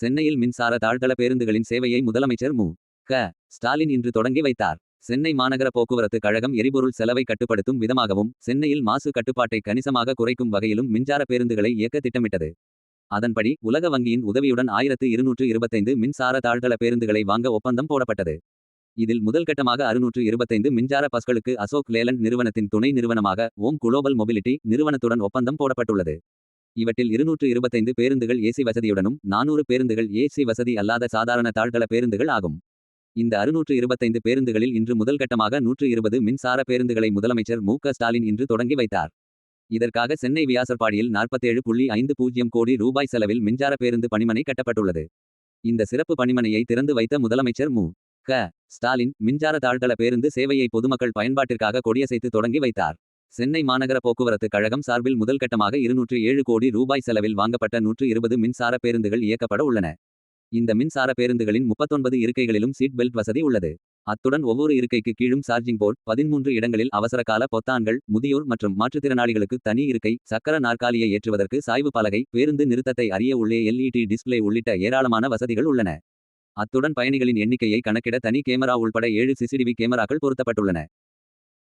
சென்னையில் மின்சார தாழ்தள பேருந்துகளின் சேவையை முதலமைச்சர் மு. க. ஸ்டாலின் இன்று தொடங்கி வைத்தார். சென்னை மாநகர போக்குவரத்து கழகம் எரிபொருள் செலவை கட்டுப்படுத்தும் விதமாகவும் சென்னையில் மாசு கட்டுப்பாட்டை கணிசமாக குறைக்கும் வகையிலும் மின்சார பேருந்துகளை இயக்க திட்டமிட்டது. அதன்படி உலக வங்கியின் உதவியுடன் ஆயிரத்து இருநூற்று இருபத்தைந்து மின்சார தாழ்தள பேருந்துகளை வாங்க ஒப்பந்தம் போடப்பட்டது. இதில் முதல் கட்டமாக அறுநூற்று இருபத்தைந்து மின்சார பஸ்களுக்கு அசோக் லேலண்ட் நிறுவனத்தின் துணை நிறுவனமாக ஓம் குளோபல் மொபிலிட்டி நிறுவனத்துடன் ஒப்பந்தம் போடப்பட்டுள்ளது. இவற்றில் இருநூற்று இருபத்தைந்து பேருந்துகள் ஏசி வசதியுடனும் நானூறு பேருந்துகள் ஏசி வசதி அல்லாத சாதாரண தாழ்கள பேருந்துகள் ஆகும். இந்த அறுநூற்று இருபத்தைந்து பேருந்துகளில் இன்று முதல்கட்டமாக நூற்று இருபது மின்சார பேருந்துகளை முதலமைச்சர் மு க ஸ்டாலின் இன்று தொடங்கி வைத்தார். இதற்காக சென்னை வியாசர்பாடியில் நாற்பத்தேழு புள்ளி ஐந்து பூஜ்ஜியம் கோடி ரூபாய் செலவில் மின்சார பேருந்து பணிமனை கட்டப்பட்டுள்ளது. இந்த சிறப்பு பணிமனையை திறந்து வைத்த முதலமைச்சர் மு க ஸ்டாலின் மின்சார தாழ்தள பேருந்து சேவையை பொதுமக்கள் பயன்பாட்டிற்காக கொடியசைத்து தொடங்கி வைத்தார். சென்னை மாநகர போக்குவரத்து கழகம் சார்பில் முதல் கட்டமாக இருநூற்று ஏழு கோடி ரூபாய் செலவில் வாங்கப்பட்ட நூற்று இருபது மின்சார பேருந்துகள் இயக்கப்பட உள்ளன. இந்த மின்சார பேருந்துகளின் முப்பத்தொன்பது இருக்கைகளிலும் சீட் பெல்ட் வசதி உள்ளது. அத்துடன் ஒவ்வொரு இருக்கைக்கு கீழும் சார்ஜிங் போர்ட் பதிமூன்று இடங்களில் அவசரகால பொத்தான்கள் முதியோர் மற்றும் மாற்றுத்திறனாளிகளுக்கு தனி இருக்கை சக்கர நாற்காலியை ஏற்றுவதற்கு சாய்வு பலகை பேருந்து நிறுத்தத்தை அறிய உள்ளே எல்இடி டிஸ்பிளே உள்ளிட்ட ஏராளமான வசதிகள் உள்ளன. அத்துடன் பயணிகளின் எண்ணிக்கையை கணக்கிட தனி கேமரா உள்பட ஏழு சிசிடிவி கேமராக்கள் பொருத்தப்பட்டுள்ளன.